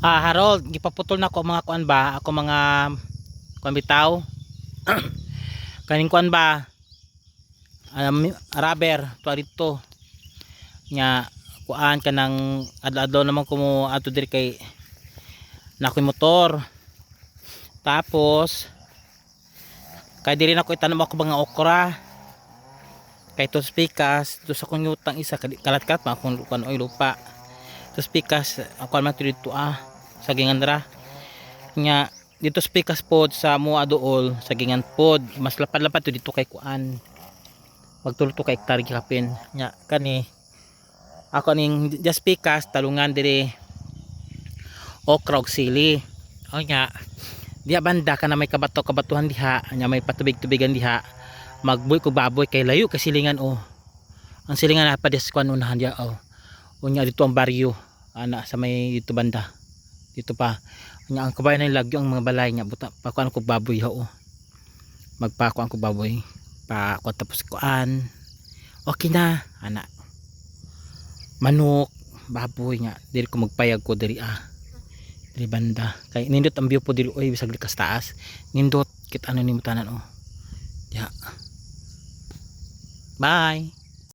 Ah, Harold, gipaputol na ko mga kuan ba? Ako mga kuan bitaw. Kaning kuan ba? Um, rubber, tuwa dito. Nya kuan ka ng adlaw naman ko mo ato diri kay nakoy motor. Tapos kay diri na ko itanom ako mga okra. Kay tos pikas, to sa kong yutang isa kalat-kalat pa akong kuan oy lupa. Tos pikas ako man dito ah sa gingan nya dito speakers pod sa mua dool sa pod mas lapad-lapad to dito kay kuan. Magtulo kay hektar gihapin nya kani ako ning just speakers talungan diri okra ug sili. O nya diya banda ka na may kabato kabatuhan diha nya may patubig-tubigan diha magbuy ko baboy kay layo kay silingan oh. Ang silingan na pa kuan unahan diya oh. Unya dito ang baryo ana sa may dito banda dito pa. Nya ang kabayan ng lagyo ang mga balay nya buta pa kuan ko baboy ho. Magpakuan ko baboy. Pa kuan tapos kuan. Okay na ana. Manok baboy nya diri ko magpayag ko diri ah. Diri banda. Kay nindot ang view po diri oy bisag likas taas. Nindot kit ano ni mutanan oh. Ya. Bye